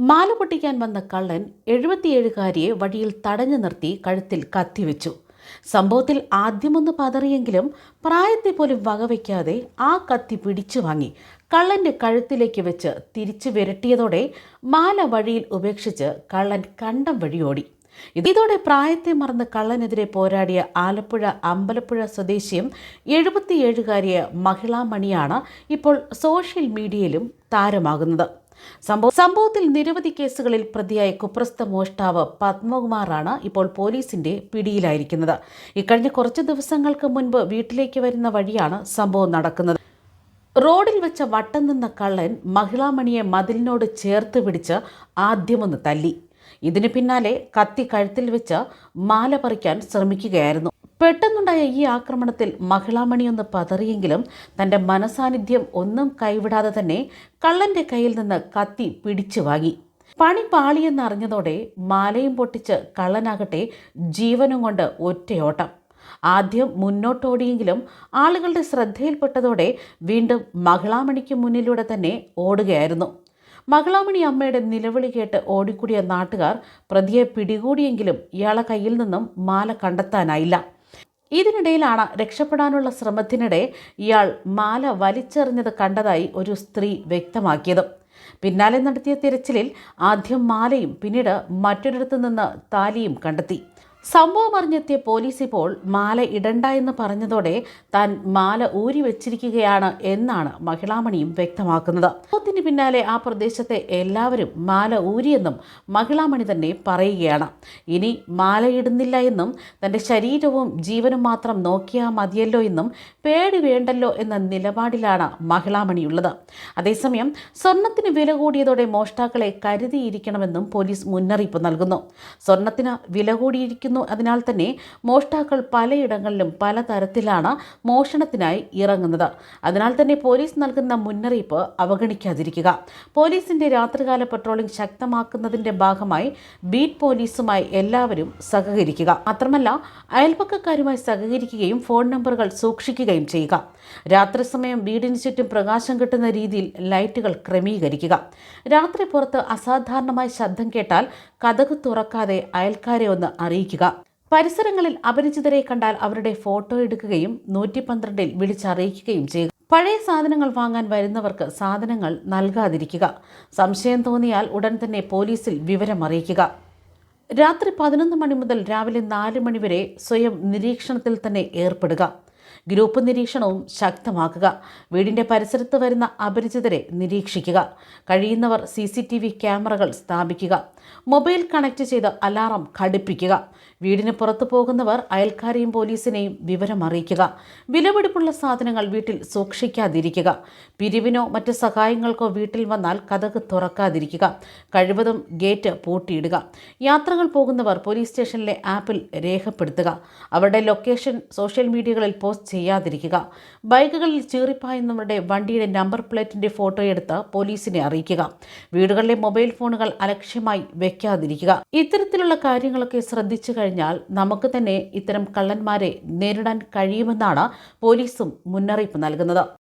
മാല പൊട്ടിക്കാൻ വന്ന കള്ളൻ എഴുപത്തിയേഴുകാരിയെ വഴിയിൽ തടഞ്ഞു നിർത്തി കഴുത്തിൽ കത്തിവെച്ചു. സംഭവത്തിൽ ആദ്യമൊന്ന് പതറിയെങ്കിലും പ്രായത്തെ പോലും വകവയ്ക്കാതെ ആ കത്തി പിടിച്ചു വാങ്ങി. കള്ളന്റെ കഴുത്തിലേക്ക് വെച്ച് തിരിച്ചു വിരട്ടിയതോടെ മാല വഴിയിൽ ഉപേക്ഷിച്ച് കള്ളൻ കണ്ടം വഴി ഓടി. ഇതോടെ പ്രായത്തെ മറന്ന് കള്ളനെതിരെ പോരാടിയ ആലപ്പുഴ അമ്പലപ്പുഴ സ്വദേശിയും എഴുപത്തിയേഴുകാരിയ മഹിളാമണിയാണ് ഇപ്പോൾ സോഷ്യൽ മീഡിയയിലും താരമാകുന്നത്. സംഭവ സംഭവത്തിൽ നിരവധി കേസുകളിൽ പ്രതിയായ കുപ്രസ്ഥ മോഷ്ടാവ് പത്മകുമാറാണ് ഇപ്പോൾ പോലീസിന്റെ പിടിയിലായിരിക്കുന്നത്. ഇക്കഴിഞ്ഞ കുറച്ച് ദിവസങ്ങൾക്ക് മുൻപ് വീട്ടിലേക്ക് വരുന്ന വഴിയാണ് സംഭവം നടക്കുന്നത്. റോഡിൽ വെച്ച വട്ടം നിന്ന കള്ളൻ മഹിളാമണിയെ മതിലിനോട് ചേർത്ത് പിടിച്ച് ആദ്യമൊന്ന് തല്ലി. ഇതിന് പിന്നാലെ കത്തി കഴുത്തിൽ വെച്ച് മാല പറിക്കാൻ ശ്രമിക്കുകയായിരുന്നു. പെട്ടെന്നുണ്ടായ ഈ ആക്രമണത്തിൽ മഹിളാമണി ഒന്ന് പതറിയെങ്കിലും തന്റെ മനസാന്നിധ്യം ഒന്നും കൈവിടാതെ തന്നെ കള്ളന്റെ കയ്യിൽ നിന്ന് കത്തി പിടിച്ചു വാങ്ങി. പണി പാളിയെന്നറിഞ്ഞതോടെ മാലയും പൊട്ടിച്ച് കള്ളനാകട്ടെ ജീവനും കൊണ്ട് ഒറ്റയോട്ടം. ആദ്യം മുന്നോട്ടോടിയെങ്കിലും ആളുകളുടെ ശ്രദ്ധയിൽപ്പെട്ടതോടെ വീണ്ടും മഹിളാമണിക്ക് മുന്നിലൂടെ തന്നെ ഓടുകയായിരുന്നു. മകളാമണി അമ്മയുടെ നിലവിളി കേട്ട് ഓടിക്കൂടിയ നാട്ടുകാർ പ്രതിയെ പിടികൂടിയെങ്കിലും ഇയാളെ കയ്യിൽ നിന്നും മാല കണ്ടെത്താനായില്ല. ഇതിനിടയിലാണ് രക്ഷപ്പെടാനുള്ള ശ്രമത്തിനിടെ ഇയാൾ മാല വലിച്ചെറിഞ്ഞത് കണ്ടതായി ഒരു സ്ത്രീ വ്യക്തമാക്കിയത്. പിന്നാലെ നടത്തിയ തിരച്ചിലിൽ ആദ്യം മാലയും പിന്നീട് മറ്റൊരിടത്തു നിന്ന് താലിയും കണ്ടെത്തി. സംഭവം അറിഞ്ഞെത്തിയ പോലീസ് ഇപ്പോൾ മാല ഇടണ്ട എന്ന് പറഞ്ഞതോടെ താൻ മാല ഊരി വെച്ചിരിക്കുകയാണ് എന്നാണ് മഹിളാമണിയും വ്യക്തമാക്കുന്നത്. സംഭവത്തിന് പിന്നാലെ ആ പ്രദേശത്തെ എല്ലാവരും മാല ഊരിയെന്നും മഹിളാമണി തന്നെ പറയുകയാണ്. ഇനി മാല ഇടുന്നില്ല എന്നും തന്റെ ശരീരവും ജീവനും മാത്രം നോക്കിയാൽ മതിയല്ലോ എന്നും പേടി വേണ്ടല്ലോ എന്ന നിലപാടിലാണ് മഹിളാമണിയുള്ളത്. അതേസമയം സ്വർണത്തിന് വില കൂടിയതോടെ മോഷ്ടാക്കളെ കരുതിയിരിക്കണമെന്നും പോലീസ് മുന്നറിയിപ്പ് നൽകുന്നു. സ്വർണത്തിന് വില കൂടിയിരിക്കുന്നു അതിനാൽ തന്നെ മോഷ്ടാക്കൾ പലയിടങ്ങളിലും പലതരത്തിലാണ് മോഷണത്തിനായി ഇറങ്ങുന്നത്. അതിനാൽ തന്നെ പോലീസ് നൽകുന്ന മുന്നറിയിപ്പ് അവഗണിക്കാതിരിക്കുക. പോലീസിന്റെ രാത്രികാല പട്രോളിംഗ് ശക്തമാക്കുന്നതിന്റെ ഭാഗമായി ബീറ്റ് പോലീസുമായി എല്ലാവരും സഹകരിക്കുക. മാത്രമല്ല അയൽപക്കക്കാരുമായി സഹകരിക്കുകയും ഫോൺ നമ്പറുകൾ സൂക്ഷിക്കുകയും ചെയ്യുക. രാത്രി സമയം വീടിന് ചുറ്റും പ്രകാശം കിട്ടുന്ന രീതിയിൽ ലൈറ്റുകൾ ക്രമീകരിക്കുക. രാത്രി പുറത്ത് അസാധാരണമായ ശബ്ദം കേട്ടാൽ കഥക് തുറക്കാതെ അയൽക്കാരെ ഒന്ന് അറിയിക്കുക. പരിസരങ്ങളിൽ അപരിചിതരെ കണ്ടാൽ അവരുടെ ഫോട്ടോ എടുക്കുകയും നൂറ്റി പന്ത്രണ്ടിൽ വിളിച്ചറിയിക്കുകയും ചെയ്യുക. പഴയ സാധനങ്ങൾ വാങ്ങാൻ വരുന്നവർക്ക് സാധനങ്ങൾ നൽകാതിരിക്കുക. സംശയം തോന്നിയാൽ ഉടൻ തന്നെ പോലീസിൽ വിവരം അറിയിക്കുക. രാത്രി പതിനൊന്ന് മണി മുതൽ രാവിലെ നാല് മണി വരെ സ്വയം നിരീക്ഷണത്തിൽ തന്നെ ഏർപ്പെടുക. ഗ്രൂപ്പ് നിരീക്ഷണവും ശക്തമാക്കുക. വീടിന്റെ പരിസരത്ത് വരുന്ന അപരിചിതരെ നിരീക്ഷിക്കുക. കഴിയുന്നവർ സി സി ടി വി ക്യാമറകൾ സ്ഥാപിക്കുക. മൊബൈൽ കണക്ട് ചെയ്ത് അലാറം ഘടിപ്പിക്കുക. വീടിന് പുറത്തു പോകുന്നവർ അയൽക്കാരെയും പോലീസിനെയും വിവരം അറിയിക്കുക. വിലപിടിപ്പുള്ള സാധനങ്ങൾ വീട്ടിൽ സൂക്ഷിക്കാതിരിക്കുക. പിരിവിനോ മറ്റ് സഹായങ്ങൾക്കോ വീട്ടിൽ വന്നാൽ കഥക് തുറക്കാതിരിക്കുക. കഴിവതും ഗേറ്റ് പൂട്ടിയിടുക. യാത്രകൾ പോകുന്നവർ പോലീസ് സ്റ്റേഷനിലെ ആപ്പിൽ രേഖപ്പെടുത്തുക. അവരുടെ ലൊക്കേഷൻ സോഷ്യൽ മീഡിയകളിൽ പോസ്റ്റ് ചെയ്യാതിരിക്കുക. ബൈക്കുകളിൽ ചീറിപ്പായുന്നവരുടെ വണ്ടിയുടെ നമ്പർ പ്ലേറ്റിന്റെ ഫോട്ടോ എടുത്ത് പോലീസിനെ അറിയിക്കുക. വീടുകളിലെ മൊബൈൽ ഫോണുകൾ അലക്ഷ്യമായി വെക്കാതിരിക്കുക. ഇത്തരത്തിലുള്ള കാര്യങ്ങളൊക്കെ ശ്രദ്ധിച്ചു കഴിഞ്ഞാൽ നമുക്ക് തന്നെ ഇത്തരം കള്ളന്മാരെ നേരിടാൻ കഴിയുമെന്നാണ് പോലീസും മുന്നറിയിപ്പ് നൽകുന്നത്.